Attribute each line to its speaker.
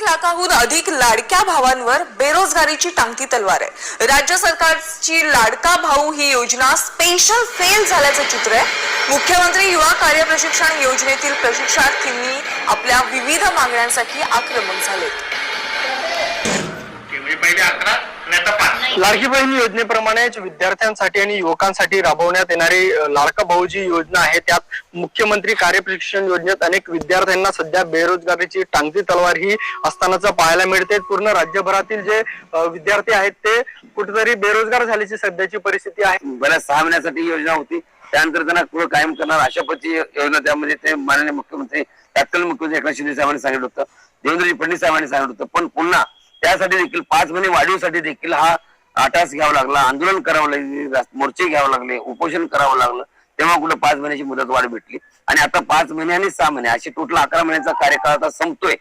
Speaker 1: एक लाखाहून अधिक लाडक्या भावांवर बेरोजगारीची टांगती तलवार आहे. राज्य सरकारची लाडका भाऊ ही योजना स्पेशल फेल झाल्याचं चित्र आहे. मुख्यमंत्री युवा कार्य प्रशिक्षण योजनेतील प्रशिक्षणार्थींनी आपल्या विविध मागण्यांसाठी आक्रमक झालेत
Speaker 2: म्हणजे पहिले अकरा आणि आता पाच
Speaker 3: लाडकी बहीण योजनेप्रमाणेच विद्यार्थ्यांसाठी आणि युवकांसाठी राबवण्यात येणारी लाडका भाऊ जी योजना आहे. त्यात मुख्यमंत्री कार्यप्रशिक्षण योजनेत अनेक विद्यार्थ्यांना सध्या बेरोजगारीची टांगती तलवार ही असतानाच पाहायला मिळते. पूर्ण राज्यभरातील जे विद्यार्थी आहेत ते कुठेतरी बेरोजगार झाल्याची सध्याची परिस्थिती आहे.
Speaker 4: बऱ्याच सहा महिन्यासाठी योजना होती. त्यानंतर त्यांना पुढे कायम करणार अशा योजना त्यामध्ये ते माननीय मुख्यमंत्री तत्कालीन मुख्यमंत्री एकनाथ शिंदे साहेबांनी सांगितलं होतं. देवेंद्रजी फडणवीस साहेबांनी सांगितलं होतं. पण पुन्हा त्यासाठी देखील पाच महिने वाढीवसाठी देखील हा आटास घ्यावा लागला आंदोलन करावं लागले मोर्चे घ्यावं लागले उपोषण करावं लागलं तेव्हा कुठं पाच महिन्याची मुदत वाढ भेटली. आणि आता पाच महिने आणि सहा महिने अशी टोटल अकरा महिन्याचा कार्यकाळ आता संपतोय.